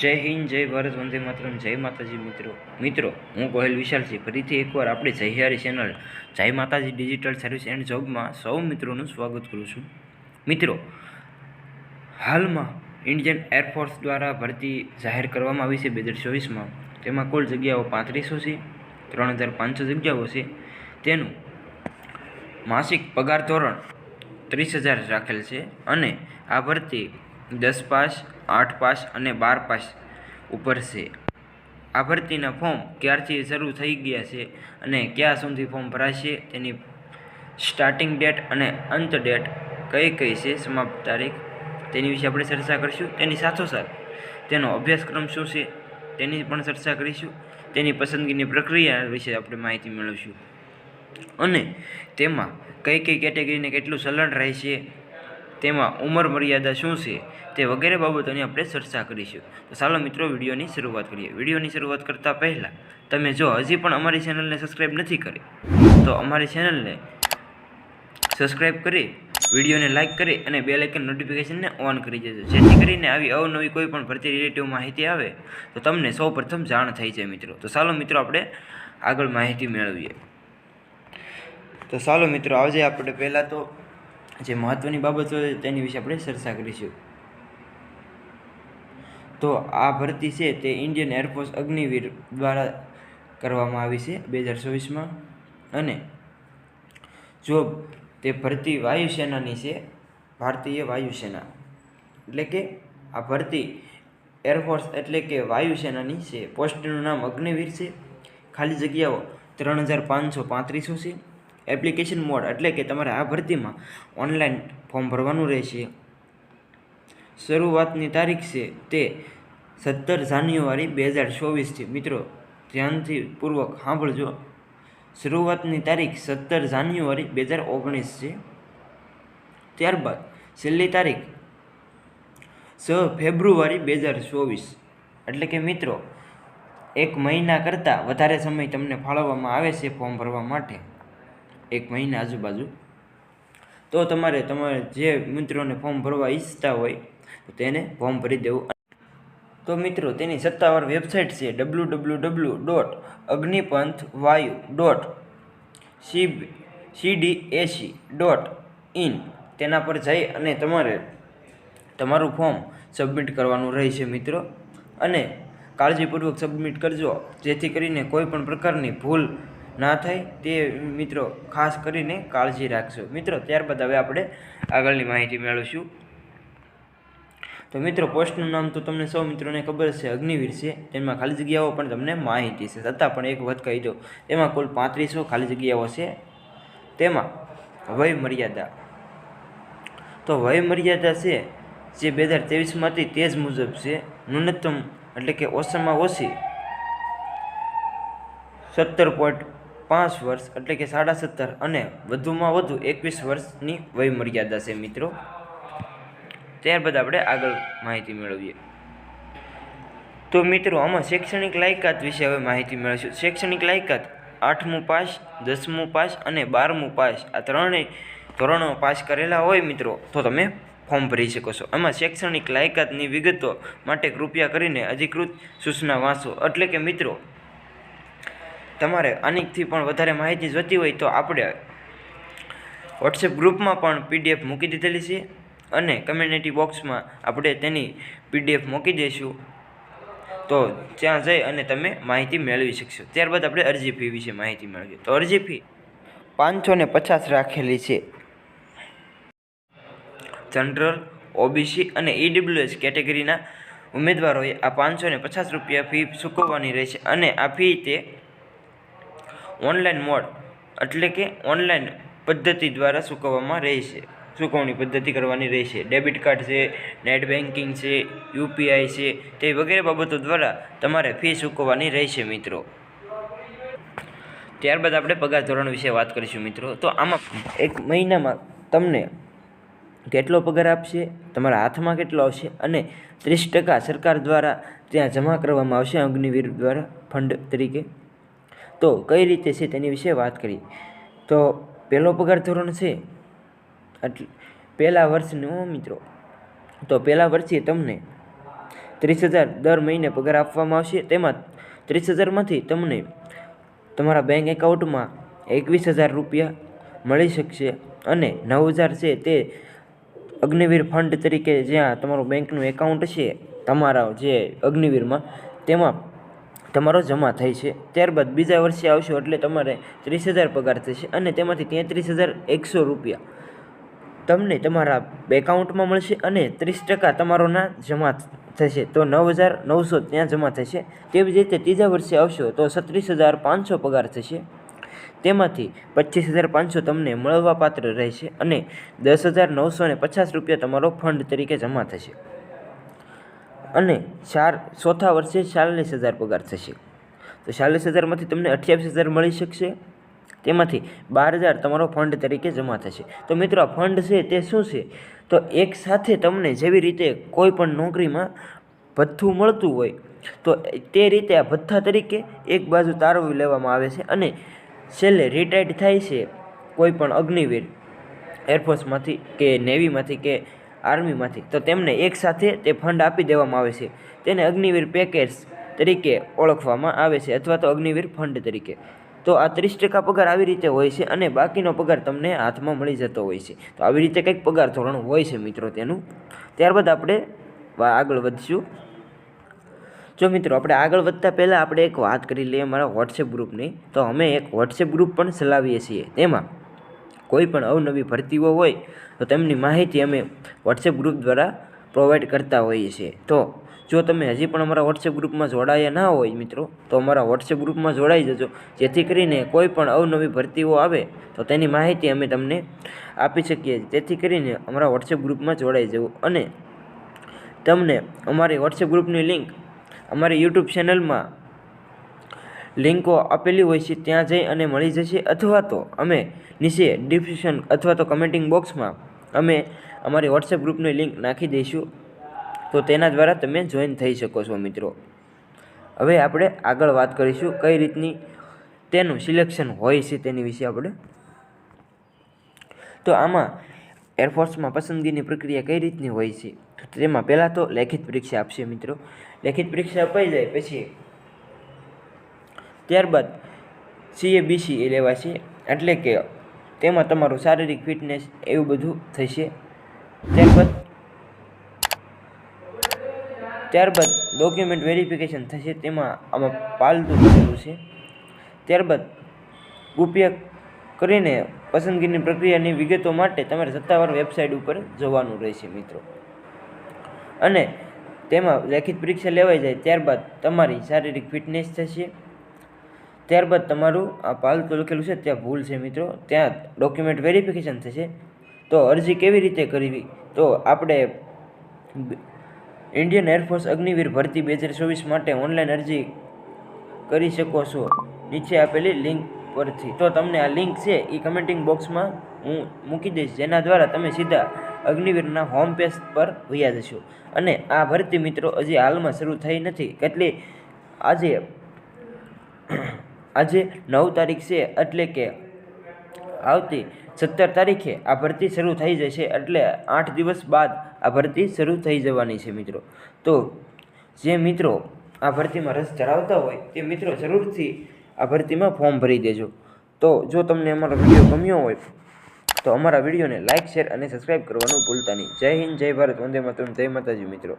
જય હિન્દ, જય ભારત, વંદે માતરમ, જય માતાજી મિત્રો. મિત્રો, હું ગોહિલ વિશાલજી. ફરીથી એકવાર આપણી જયહારી ચેનલ જય માતાજી ડિજિટલ સર્વિસ એન્ડ જોબમાં સૌ મિત્રોનું સ્વાગત કરું છું. મિત્રો, હાલમાં ઇન્ડિયન એરફોર્સ દ્વારા ભરતી જાહેર કરવામાં આવી છે બે હજાર ચોવીસમાં. તેમાં કુલ જગ્યાઓ પાંત્રીસો છે, ત્રણ હજાર પાંચસો જગ્યાઓ છે. તેનું માસિક પગાર ધોરણ ત્રીસ હજાર રાખેલ છે અને આ ભરતી દસ પાસ, આઠ પાસ અને બાર પાસ ઉપર છે. આ ભરતીના ફોર્મ ક્યારથી શરૂ થઈ ગયા છે અને ક્યાં સુધી ફોર્મ ભરાશે તેની સ્ટાર્ટિંગ ડેટ અને અંત ડેટ કઈ કઈ છે સમાપ્ત તારીખ તેની વિશે આપણે ચર્ચા કરીશું. તેની સાથોસાથ તેનો અભ્યાસક્રમ શું છે તેની પણ ચર્ચા કરીશું. તેની પસંદગીની પ્રક્રિયા વિશે આપણે માહિતી મેળવીશું. અને તેમાં કઈ કઈ કેટેગરીને કેટલું સલણ રહેશે તેમાં ઉંમર મર્યાદા શું છે તે વગેરે બાબતોની આપણે ચર્ચા કરીશું. તો ચાલો મિત્રો, વિડીયોની શરૂઆત કરીએ. વિડીયોની શરૂઆત કરતાં પહેલાં, તમે જો હજી પણ અમારી ચેનલને સબસ્ક્રાઈબ નથી કરી, તો અમારી ચેનલને સબસ્ક્રાઈબ કરી, વિડીયોને લાઇક કરી અને બે લાઇકન નોટિફિકેશનને ઓન કરી દેજો. જેથી કરીને આવી અવનવી કોઈ પણ ભરતી રિલેટિવ માહિતી આવે, તો તમને સૌ જાણ થઈ જાય મિત્રો. તો ચાલો મિત્રો, આપણે આગળ માહિતી મેળવીએ. તો ચાલો મિત્રો આવજે આપણે પહેલાં તો જે મહત્ત્વની બાબતો તેની વિશે આપણે ચર્ચા કરીશું. તો આ ભરતી છે તે ઇન્ડિયન એરફોર્સ અગ્નિવીર દ્વારા કરવામાં આવી છે બે હજાર ચોવીસમાં અને જોબ તે ભરતી વાયુસેનાની છે, ભારતીય વાયુસેના. એટલે કે આ ભરતી એરફોર્સ એટલે કે વાયુસેનાની છે. પોસ્ટનું નામ અગ્નિવીર છે. ખાલી જગ્યાઓ ત્રણ હજાર પાંચસો પાંત્રીસો છે. એપ્લિકેશન મોડ એટલે કે તમારે આ ભરતીમાં ઓનલાઈન ફોર્મ ભરવાનું રહેશે. શરૂઆતની તારીખ છે તે સત્તર જાન્યુઆરી બે હજાર ચોવીસથી મિત્રો, ધ્યાનથી પૂર્વક સાંભળજો. શરૂઆતની તારીખ સત્તર જાન્યુઆરી બે હજાર ઓગણીસ છે. ત્યારબાદ છેલ્લી તારીખ છ ફેબ્રુઆરી બે હજાર ચોવીસ. એટલે કે મિત્રો, એક મહિના કરતાં વધારે સમય તમને ફાળવવામાં આવે છે ફોર્મ ભરવા માટે. એક મહિના આજુબાજુ. તો તમારે તમારે જે મિત્રોને ફોર્મ ભરવા ઈચ્છતા હોય, તો તેને ફોર્મ ભરી દેવું. તો મિત્રો, તેની સત્તાવાર વેબસાઇટ છે W W W dot Agnipath Vayu dot C CDAC dot in તેના પર જઈ અને તમારે તમારું ફોર્મ સબમિટ કરવાનું રહેશે મિત્રો. અને કાળજીપૂર્વક સબમિટ કરજો, જેથી કરીને કોઈ પણ પ્રકારની ભૂલ ના થાય તે મિત્રો ખાસ કરીને કાળજી રાખશો. મિત્રો, ત્યારબાદ હવે આપણે આગળની માહિતી મેળવીશું. તો મિત્રો, પોસ્ટનું નામ તો તમને સૌ મિત્રોને ખબર છે, અગ્નિવીર છે. તેમાં ખાલી જગ્યાઓ પણ તમને માહિતી છે. છતાં પણ એક વખત કહી દો તેમાં કુલ પાંત્રીસો ખાલી જગ્યાઓ છે. તેમાં વય મર્યાદા. તો વય મર્યાદા છે જે બે હજાર ત્રેવીસમાંથી તે જ મુજબ છે. ન્યૂનતમ એટલે કે ઓછામાં ઓછી સત્તર પોઈન્ટ પાંચ વર્ષ એટલે કે સાડા સત્તર અને વધુમાં વધુ એકવીસ વર્ષની વય મર્યાદા છે મિત્રો. ત્યારબાદ આપણે આગળ માહિતી મેળવીએ. તો મિત્રો, આમાં શૈક્ષણિક લાયકાત વિશે હવે માહિતી મેળવીશું. શૈક્ષણિક લાયકાત આઠમું પાસ, દસમું પાસ અને બારમું પાસ આ ત્રણેય ધોરણો પાસ કરેલા હોય મિત્રો, તો તમે ફોર્મ ભરી શકો છો. આમાં શૈક્ષણિક લાયકાતની વિગતો માટે કૃપયા કરીને અધિકૃત સૂચના વાંચો. એટલે કે મિત્રો તમારે અનેકથી પણ વધારે માહિતી જોતી હોય તો આપણે વોટ્સએપ ગ્રુપમાં પણ પીડીએફ મૂકી દીધેલી છે અને કમ્યુનિટી બોક્સમાં આપણે તેની પીડીએફ મૂકી દઈશું. તો ત્યાં જઈ અને તમે માહિતી મેળવી શકશો. ત્યારબાદ આપણે અરજી ફી વિશે માહિતી મેળવીએ. તો અરજી ફી પાંચસો ને પચાસ રાખેલી છે. જનરલ, ઓબીસી અને ઈડબ્લ્યુએસ કેટેગરીના ઉમેદવારોએ આ પાંચસો પચાસ રૂપિયા ફી ચૂકવવાની રહેશે અને આ ફી તે ઓનલાઈન મોડ એટલે કે ઓનલાઈન પદ્ધતિ દ્વારા ચૂકવવામાં રહેશે. ચૂકવણી પદ્ધતિ કરવાની રહેશે. ડેબિટ કાર્ડ છે નેટ બેન્કિંગ છે યુપીઆઈ છે, તે વગેરે બાબતો દ્વારા તમારે ફી ચૂકવવાની રહેશે મિત્રો. ત્યારબાદ આપણે પગાર ધોરણ વિશે વાત કરીશું મિત્રો. તો આમાં એક મહિનામાં તમને કેટલો પગાર આપશે, તમારા હાથમાં કેટલો આવશે અને ત્રીસ ટકા સરકાર દ્વારા ત્યાં જમા કરવામાં આવશે અગ્નિવીર દ્વારા ફંડ તરીકે. તો કઈ રીતે છે તેની વિશે વાત કરી. તો પહેલો પગાર ધોરણ છે. એટલે પહેલાં વર્ષનું મિત્રો. તો પહેલાં વર્ષે તમને ત્રીસ હજાર દર મહિને પગાર આપવામાં આવશે. તેમાં ત્રીસ હજારમાંથી તમને તમારા બેંક એકાઉન્ટમાં એકવીસ હજાર રૂપિયા મળી શકશે અને નવ હજાર છે તે અગ્નિવીર ફંડ તરીકે જ્યાં તમારું બેંકનું એકાઉન્ટ છે, તમારા જે અગ્નિવીરમાં, તેમાં તમારો જમા થાય છે. ત્યારબાદ બીજા વર્ષે આવશો એટલે તમારે ત્રીસ હજાર પગાર થશે અને તેમાંથી તેત્રીસ હજાર એકસો રૂપિયા તમને તમારા એકાઉન્ટમાં મળશે અને ત્રીસ ટકા તમારો ના જમા થશે. તો નવ હજાર નવસો ત્યાં જમા થશે. તેવી જ રીતે ત્રીજા વર્ષે આવશો તો છત્રીસ હજાર પાંચસો પગાર થશે. તેમાંથી પચીસ હજાર પાંચસો તમને મળવાપાત્ર રહેશે અને દસ હજાર નવસો ને પચાસ રૂપિયા તમારો ફંડ તરીકે જમા થશે. અને ચાર, ચોથા વર્ષે ચાલીસ હજાર પગાર થશે. તો ચાલીસ હજારમાંથી તમને અઠ્યાવીસ હજાર મળી શકશે. તેમાંથી બાર હજાર તમારો ફંડ તરીકે જમા થશે. તો મિત્રો ફંડ છે તે શું છે? તો એક સાથે તમને જેવી રીતે કોઈ પણ નોકરીમાં ભથ્થું મળતું હોય, તો તે રીતે આ ભથ્થા તરીકે એક બાજુ તારવી લેવામાં આવે છે અને છેલ્લે રિટાયર્ડ થાય છે કોઈ પણ અગ્નિવીર એરફોર્સમાંથી કે નેવીમાંથી કે આર્મીમાંથી. તો તેમને એકસાથે તે ફંડ આપી દેવામાં આવે છે. તેને અગ્નિવીર પેકેજ તરીકે ઓળખવામાં આવે છે અથવા તો અગ્નિવીર ફંડ તરીકે. તો આ ત્રીસ ટકા પગાર આવી રીતે હોય છે અને બાકીનો પગાર તમને હાથમાં મળી જતો હોય છે. તો આવી રીતે કંઈક પગાર ધોરણ હોય છે મિત્રો તેનું. ત્યારબાદ આપણે આગળ વધશું. જો મિત્રો આપણે આગળ વધતા પહેલાં આપણે એક વાત કરી લઈએ મારા વોટ્સએપ ગ્રુપની તો અમે એક વોટ્સએપ ગ્રુપ પણ ચલાવીએ છીએ. તેમાં કોઈ પણ અવનવી ભરતીઓ હોય, તો તેમની માહિતી અમે વોટ્સએપ ગ્રુપ દ્વારા પ્રોવાઈડ કરતા હોઈએ છીએ. તો જો તમે હજી પણ અમારા વોટ્સએપ ગ્રુપમાં જોડાયા ના હોય મિત્રો, તો અમારા વોટ્સએપ ગ્રુપમાં જોડાઈ જજો. જેથી કરીને કોઈ પણ અવનવી ભરતીઓ આવે, તો તેની માહિતી અમે તમને આપી શકીએ. તેથી કરીને અમારા વોટ્સએપ ગ્રુપમાં જોડાઈ જવું. અને તમને અમારી વોટ્સએપ ગ્રુપની લિંક અમારી યુટ્યુબ ચેનલમાં લિંકો આપેલી હોય છે, ત્યાં જઈ અને મળી જશે અથવા તો અમે નીચે ડિસ્ક્રિપ્શન અથવા તો કમેન્ટિંગ બોક્સમાં અમે અમારી વોટ્સએપ ગ્રુપની લિંક નાખી દઈશું. તો તેના દ્વારા તમે જોઈન થઈ શકો છો મિત્રો. હવે આપણે આગળ વાત કરીશું કઈ રીતની તેનું સિલેક્શન હોય છે તેની વિશે આપણે. તો આમાં એરફોર્સમાં પસંદગીની પ્રક્રિયા કઈ રીતની હોય છે? તેમાં પહેલાં તો લેખિત પરીક્ષા આપશે મિત્રો. લેખિત પરીક્ષા અપાઈ જાય પછી ત્યારબાદ સીએ બીસી એ લેવાશે. એટલે કે તેમાં તમારું શારીરિક ફિટનેસ એવું બધું થશે. ત્યારબાદ ત્યારબાદ ડોક્યુમેન્ટ વેરિફિકેશન થશે. તેમાં આમાં પાલતું થયેલું છે. ત્યારબાદ ઉપયોગ કરીને પસંદગીની પ્રક્રિયાની વિગતો માટે તમારે સત્તાવાર વેબસાઇટ ઉપર જવાનું રહેશે મિત્રો. અને તેમાં લેખિત પરીક્ષા લેવાઈ જાય. ત્યારબાદ તમારી શારીરિક ફિટનેસ થશે. ત્યારબાદ તમારું આ પાલતું લખેલું છે, ત્યાં ભૂલ છે મિત્રો. ત્યાં ડોક્યુમેન્ટ વેરિફિકેશન થશે. તો અરજી કેવી રીતે કરવી? તો આપણે ઇન્ડિયન એરફોર્સ અગ્નિવીર ભરતી બે હજાર ચોવીસ માટે ઓનલાઈન અરજી કરી શકો છો. નીચે આપેલી લિંક પરથી. તો તમને આ લિંક છે એ કમેન્ટિંગ બોક્સમાં હું મૂકી દઈશ. જેના દ્વારા તમે સીધા અગ્નિવીરના હોમ પેજ પર વૈયા જશો. અને આ ભરતી મિત્રો હજી હાલમાં શરૂ થઈ નથી. કેટલી આજે આજે નવ તારીખ છે એટલે કે આવતી સત્તર તારીખે આ ભરતી શરૂ થઈ જશે એટલે આઠ દિવસ બાદ આ ભરતી શરૂ થઈ જવાની છે મિત્રો. તો જે મિત્રો આ ભરતીમાં રસ ધરાવતા હોય તે મિત્રો જરૂરથી આ ભરતીમાં ફોર્મ ભરી દેજો. તો જો તમને અમારો વીડિયો ગમ્યો હોય, તો અમારા વિડીયોને લાઇક શેર અને સબસ્ક્રાઈબ કરવાનું ભૂલતા નહીં. જય હિન્દ, જય ભારત, વંદે માતરમ, જય માતાજી મિત્રો.